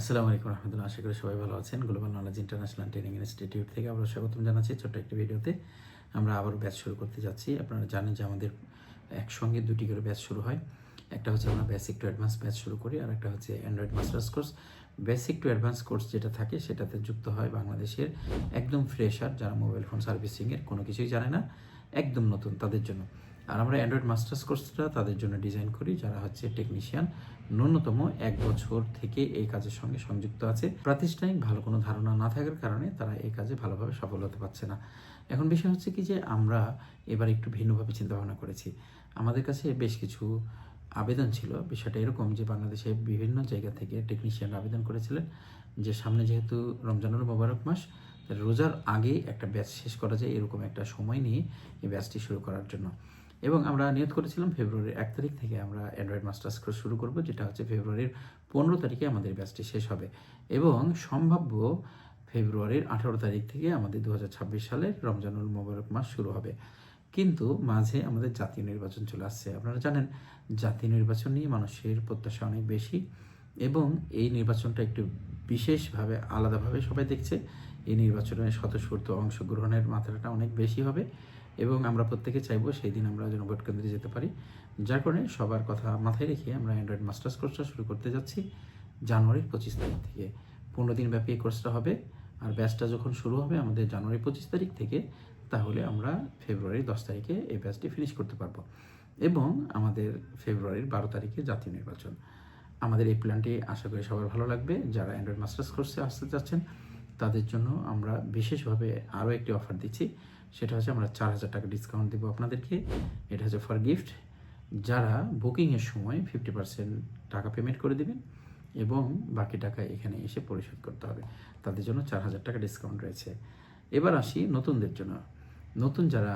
আসসালামু আলাইকুম রহমতুল্লাহ। আশা করি সবাই ভালো আছেন। Global knowledge international training institute থেকে আবার স্বাগতম জানাচ্ছি ছোট্ট একটি ভিডিওতে। আমরা আবার ব্যাচ শুরু করতে যাচ্ছি। আপনারা জানেন যে আমাদের একসঙ্গে দুটি করে ব্যাচ শুরু হয়। একটা হচ্ছে আমরা বেসিক টু অ্যাডভান্স ব্যাচ শুরু করি, আর একটা হচ্ছে android masters course basic to advance course যেটা থাকে সেটাতে যুক্ত হয় বাংলাদেশের একদম ফ্রেশার যারা মোবাইল ফোন সার্ভিসিংয়ের কোনো কিছুই জানে না, একদম নতুন তাদের জন্য। আর আমরা অ্যান্ড্রয়েড মাস্টার্স কোর্সটা তাদের জন্য ডিজাইন করি, যারা হচ্ছে টেকনিশিয়ান ন্যূনতম এক বছর থেকে এই কাজের সঙ্গে সংযুক্ত আছে। প্রাতিষ্ঠানিক ভালো কোনো ধারণা না থাকার কারণে তারা এই কাজে ভালোভাবে সফল হতে পারছে না। এখন বিষয় হচ্ছে কি যে আমরা এবার একটু ভিন্নভাবে চিন্তা ভাবনা করেছি। আমাদের কাছে বেশ কিছু আবেদন ছিল। বিষয়টা এরকম যে বাংলাদেশে বিভিন্ন জায়গা থেকে টেকনিশিয়ান আবেদন করেছিলেন, যে সামনে যেহেতু রমজানুর মোবারক মাস রোজার আগে একটা ব্যাচ শেষ করা যায় এরকম একটা সময় নিয়ে এই ব্যাচটি শুরু করার জন্য। এবং আমরা নিয়ত করেছিলাম ফেব্রুয়ারির এক তারিখ থেকে আমরা অ্যান্ড্রয়েড মাস্টার্স কোর্স শুরু করব, যেটা হচ্ছে ফেব্রুয়ারির পনেরো তারিখে আমাদের ব্যাচটি শেষ হবে। এবং সম্ভাব্য ফেব্রুয়ারির আঠারো তারিখ থেকে আমাদের দু হাজার ছাব্বিশ সালের রমজানুল মোবারক মাস শুরু হবে। কিন্তু মাঝে আমাদের জাতীয় নির্বাচন চলে আসছে। আপনারা জানেন, জাতীয় নির্বাচন নিয়ে মানুষের প্রত্যাশা অনেক বেশি এবং এই নির্বাচনটা একটু বিশেষভাবে, আলাদাভাবে সবাই দেখছে। এই নির্বাচনে স্বতঃস্ফূর্ত অংশগ্রহণের মাত্রাটা অনেক বেশি হবে। এবং আমরা প্রত্যেকে চাইব সেই দিন আমরা যেন ভোট কেন্দ্রে যেতে পারি। যার কারণে সবার কথা মাথায় রেখে আমরা অ্যান্ড্রয়েড মাস্টার্স কোর্সটা শুরু করতে যাচ্ছি জানুয়ারির পঁচিশ তারিখ থেকে। পনেরো দিন ব্যাপী এই কোর্সটা হবে আর ব্যাচটা যখন শুরু হবে আমাদের জানুয়ারি পঁচিশ তারিখ থেকে, তাহলে আমরা ফেব্রুয়ারির দশ তারিখে এই ব্যাচটি ফিনিশ করতে পারব এবং আমাদের ফেব্রুয়ারির বারো তারিখে জাতীয় নির্বাচন। আমাদের এই প্ল্যানটি আশা করি সবার ভালো লাগবে। যারা অ্যান্ড্রয়েড মাস্টার্স কোর্সে আসতে চাচ্ছেন, তাদের জন্য আমরা বিশেষভাবে আরও একটি অফার দিচ্ছি। সেটা হচ্ছে আমরা চার হাজার টাকা ডিসকাউন্ট দেবো আপনাদেরকে। এটা হচ্ছে ফর গিফট যারা বুকিংয়ের সময় ফিফটি পার্সেন্ট টাকা পেমেন্ট করে দেবেন এবং বাকি টাকা এখানে এসে পরিশোধ করতে হবে। তাদের জন্য চার হাজার টাকা ডিসকাউন্ট রয়েছে। এবার আসি নতুনদের জন্য। নতুন যারা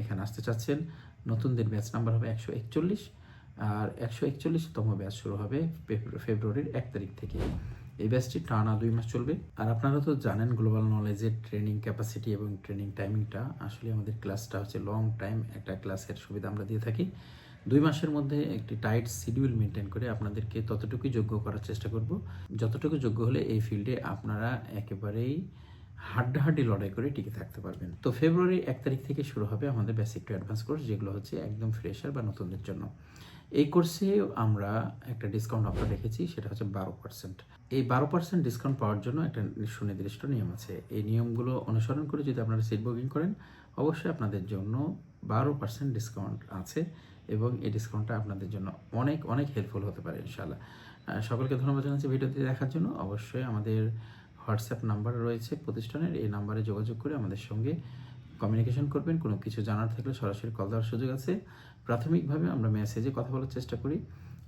এখানে আসতে চাচ্ছেন, নতুনদের ব্যাচ নাম্বার হবে একশো একচল্লিশ। আর একশো একচল্লিশতম ব্যাচ শুরু হবে ফেব্রুয়ারির এক তারিখ থেকে। এই ব্যাচটি টানা দুই মাস চলবে। আর আপনারা তো জানেন, গ্লোবাল নলেজের ট্রেনিং ক্যাপাসিটি এবং ট্রেনিং টাইমিংটা আসলে আমাদের ক্লাসটা হচ্ছে লং টাইম, একটা ক্লাসের সুবিধা আমরা দিয়ে থাকি। দুই মাসের মধ্যে একটি টাইট শিডিউল মেনটেন করে আপনাদেরকে ততটুকুই যোগ্য করার চেষ্টা করব। যতটুকু যোগ্য হলে এই ফিল্ডে আপনারা একেবারেই হাড্ডাহাড্ডি লড়াই করে টিকে থাকতে পারবেন। তো ফেব্রুয়ারি এক তারিখ থেকে শুরু হবে আমাদের বেসিক টু অ্যাডভান্স কোর্স যেগুলো হচ্ছে একদম ফ্রেশার বা নতুনদের জন্য। এই কোর্সে আমরা একটা ডিসকাউন্ট অফার রেখেছি সেটা হচ্ছে বারো পার্সেন্ট এই বারো পার্সেন্ট ডিসকাউন্ট পাওয়ার জন্য একটা সুনির্দিষ্ট নিয়ম আছে। এই নিয়মগুলো অনুসরণ করে যদি আপনারা সিট বুকিং করেন অবশ্যই আপনাদের জন্য বারো পার্সেন্ট ডিসকাউন্ট আছে এবং এই ডিসকাউন্টটা আপনাদের জন্য অনেক অনেক হেল্পফুল হতে পারে ইনশাআল্লাহ। আহ, সকলকে ধন্যবাদ জানাচ্ছি ভিডিওটি দেখার জন্য। অবশ্যই আমাদের হোয়াটসঅ্যাপ নাম্বার রয়েছে প্রতিষ্ঠানের, এই নাম্বারে যোগাযোগ করে আমাদের সঙ্গে কমিউনিকেশন করবেন। কোনো কিছু জানার থাকলে সরাসরি কল দেওয়ার সুযোগ আছে। প্রাথমিকভাবে আমরা মেসেজে কথা বলার চেষ্টা করি।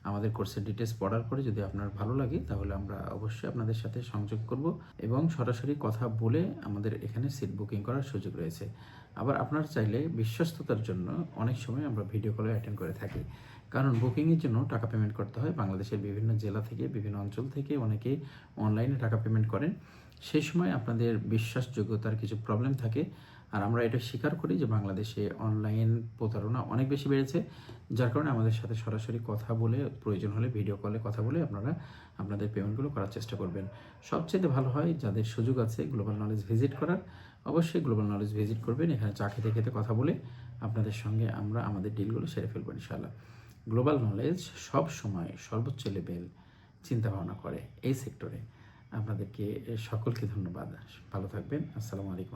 আমাদের কোর্সের ডিটেলস পড়ার পরে যদি আপনার ভালো লাগে, তাহলে আমরা অবশ্যই আপনাদের সাথে সংযোগ করব এবং সরাসরি কথা বলে আমাদের এখানে সিট বুকিং করার সুযোগ রয়েছে। আবার আপনার চাইলে বিশ্বস্ততার জন্য অনেক সময় আমরা ভিডিও কলে অ্যাটেন্ড করে থাকি। কারণ বুকিংয়ের জন্য টাকা পেমেন্ট করতে হয়। বাংলাদেশের বিভিন্ন জেলা থেকে, বিভিন্ন অঞ্চল থেকে অনেকে অনলাইনে টাকা পেমেন্ট করেন। সেই সময় আপনাদের বিশ্বাসযোগ্যতার কিছু প্রবলেম থাকে। আর আমরা এটা স্বীকার করি যে বাংলাদেশে অনলাইন প্রতারণা অনেক বেশি বেড়েছে। যার কারণে আমাদের সাথে সরাসরি কথা বলে, প্রয়োজন হলে ভিডিও কলে কথা বলে আপনারা আপনাদের পেমেন্টগুলো করার চেষ্টা করবেন। সবচেয়ে ভালো হয় যাদের সুযোগ আছে গ্লোবাল নলেজ ভিজিট করার। অবশ্যই গ্লোবাল নলেজ ভিজিট করবেন। এখানে চা খেতে খেতে কথা বলে আপনাদের সঙ্গে আমরা আমাদের ডিলগুলো সেরে ফেলব ইনশাআল্লাহ। গ্লোবাল নলেজ সব সময় সর্বোচ্চ লেভেল চিন্তা ভাবনা করে এই সেক্টরে আপনাদেরকে সকলকে ধন্যবাদ। ভালো থাকবেন। আসসালামু আলাইকুম।